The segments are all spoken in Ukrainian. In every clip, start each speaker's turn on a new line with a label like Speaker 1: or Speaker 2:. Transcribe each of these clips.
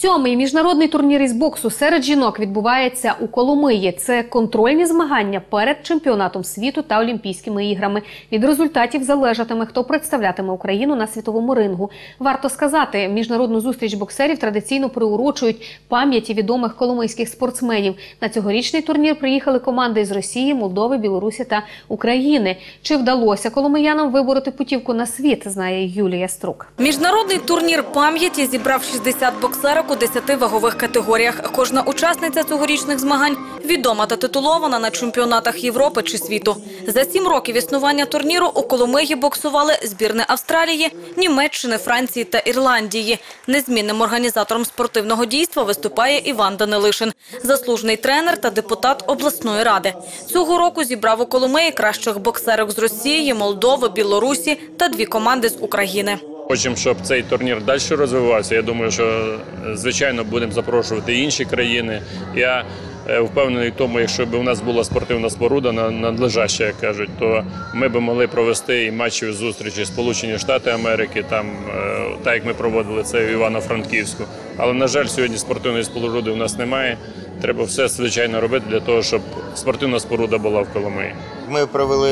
Speaker 1: Сьомий міжнародний турнір із боксу серед жінок відбувається у Коломиї. Це контрольні змагання перед чемпіонатом світу та Олімпійськими іграми. Від результатів залежатиме, хто представлятиме Україну на світовому рингу. Варто сказати, міжнародну зустріч боксерів традиційно приурочують пам'яті відомих коломийських спортсменів. На цьогорічний турнір приїхали команди з Росії, Молдови, Білорусі та України. Чи вдалося коломиянам вибороти путівку на світ? Знає Юлія Струк.
Speaker 2: Міжнародний турнір пам'яті зібрав 60 боксерок у 10 вагових категоріях. Кожна учасниця цьогорічних змагань відома та титулована на чемпіонатах Європи чи світу. За сім років існування турніру у Коломиї боксували збірни Австралії, Німеччини, Франції та Ірландії. Незмінним організатором спортивного дійства виступає Іван Данилишин, заслужений тренер та депутат обласної ради. Цього року зібрав у Коломиї кращих боксерок з Росії, Молдови, Білорусі та дві команди з України.
Speaker 3: Хочемо, щоб цей турнір далі розвивався. Я думаю, що е, звичайно будемо запрошувати інші країни. Я е, впевнений в тому, якщо б у нас була спортивна споруда на- надлежаща, як кажуть, то ми б могли провести і матчі зустрічі Сполучені Штати Америки, там е, так як ми проводили це в Івано-Франківську. Але на жаль, сьогодні спортивної споруди у нас немає. Треба все звичайно робити для того, щоб спортивна споруда була в Коломиї.
Speaker 4: Ми провели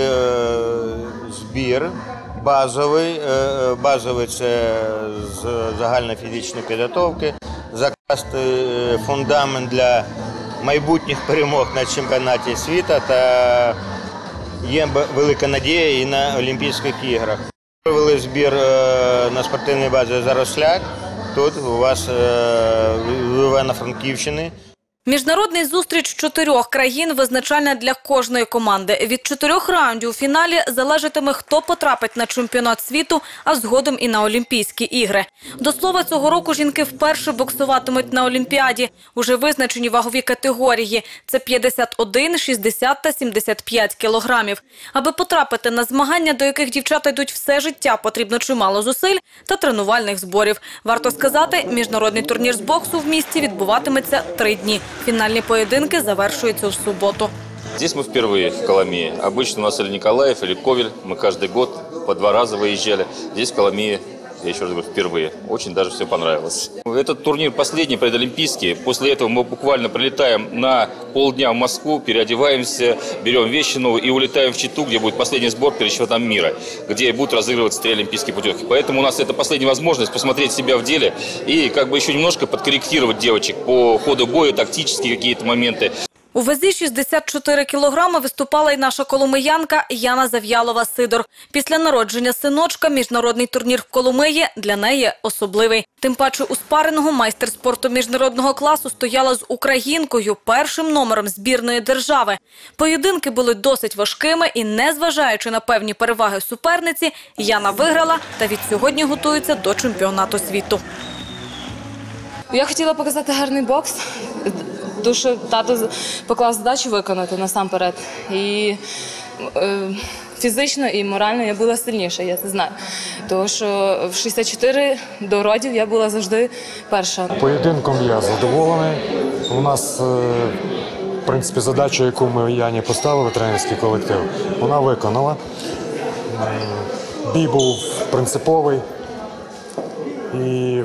Speaker 4: збір базовий. Е, е, Базовий це з загальнофізичної підготовки, закласти е, фундамент для майбутніх перемог на чемпіонаті світу та є велика надія і на Олімпійських іграх. Провели збір на спортивній базі Заросляк. Тут у вас в Івано-Франківщині.
Speaker 2: Міжнародний зустріч чотирьох країн визначальна для кожної команди. Від чотирьох раундів у фіналі залежатиме, хто потрапить на чемпіонат світу, а згодом і на Олімпійські ігри. До слова, цього року жінки вперше боксуватимуть на Олімпіаді. Уже визначені вагові категорії – це 51, 60 та 75 кілограмів. Аби потрапити на змагання, до яких дівчата йдуть все життя, потрібно чимало зусиль та тренувальних зборів. Варто сказати, міжнародний турнір з боксу в місті відбуватиметься три дні. Фінальні поєдинки завершуються у суботу.
Speaker 5: Здесь мы впервые в Коломии. Обычно у нас или Николаев, или Ковель. Мы каждый год по два раза выезжали. Здесь в Коломии, я еще раз говорю, впервые. Очень даже все понравилось. Этот турнир последний, предолимпийский. После этого мы буквально прилетаем на полдня в Москву, переодеваемся, берем вещи новые и улетаем в Читу, где будет последний сбор перед чемпионатом мира, где будут разыгрываться три олимпийские путевки. Поэтому у нас это последняя возможность посмотреть себя в деле и как бы еще немножко подкорректировать девочек по ходу боя, тактические какие-то моменты.
Speaker 2: У вазі 64 кілограми виступала й наша коломиянка Яна Зав'ялова-Сидор. Після народження синочка міжнародний турнір в Коломиї для неї особливий. Тим паче у спарингу майстер спорту міжнародного класу стояла з українкою, першим номером збірної держави. Поєдинки були досить важкими і, незважаючи на певні переваги суперниці, Яна виграла та від сьогодні готується до чемпіонату світу.
Speaker 6: Я хотіла показати гарний бокс. Що тато поклав задачу виконати насамперед. І е, фізично і морально я була сильніша, я це знаю. Тому що в 64 до родів я була завжди перша.
Speaker 7: Поєдинком я задоволений. У нас, е, в принципі, задачу, яку ми Яні поставили, тренерський колектив, вона виконала. Бій був принциповий. І,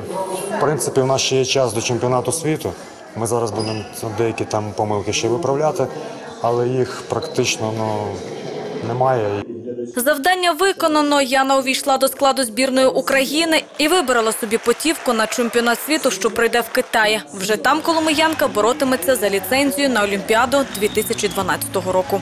Speaker 7: в принципі, у нас ще є час до чемпіонату світу. Ми зараз будемо деякі там помилки ще виправляти, але їх практично ну, немає.
Speaker 2: Завдання виконано. Яна увійшла до складу збірної України і вибрала собі потівку на чемпіонат світу, що пройде в Китаї. Вже там коломиянка боротиметься за ліцензію на Олімпіаду 2012 року.